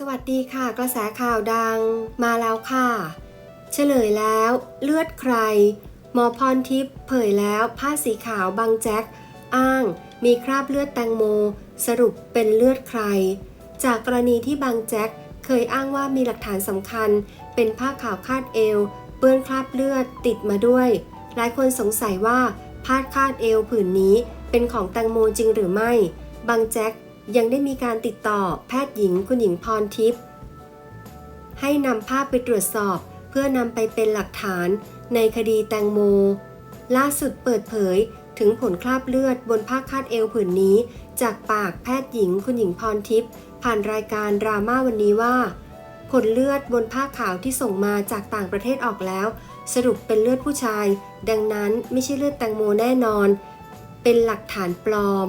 สวัสดีค่ะ กระแสข่าวดังมาแล้วค่ะ เฉลยแล้วเลือดใคร หมอพรทิพย์เผยแล้วผ้าสีขาวบางแจ็ค อ้างมีคราบเลือดแตงโม สรุปเป็นเลือดใคร จากกรณีที่บางแจ็ค เคยอ้างว่ามีหลักฐานสำคัญ เป็นผ้าขาวคาดเอว เปื้อนคราบเลือดติดมาด้วย หลายคนสงสัยว่าผ้าคาดเอวผืนนี้เป็นของแตงโมจริงหรือไม่ บางแจ็ค ยังได้มีการติดต่อแพทย์หญิงคุณหญิงพรทิพย์ให้นำภาพไปตรวจสอบเพื่อนำไปเป็นหลักฐานในคดีแตงโม ล่าสุดเปิดเผยถึงผลคราบเลือดบนผ้าคาดเอวผืนนี้ จากปากแพทย์หญิงคุณหญิงพรทิพย์ผ่านรายการดราม่าวันนี้ว่า ผลเลือดบนผ้าขาวที่ส่งมาจากต่างประเทศออกแล้ว สรุปเป็นเลือดผู้ชาย ดังนั้นไม่ใช่เลือดแตงโมแน่นอน เป็นหลักฐานปลอม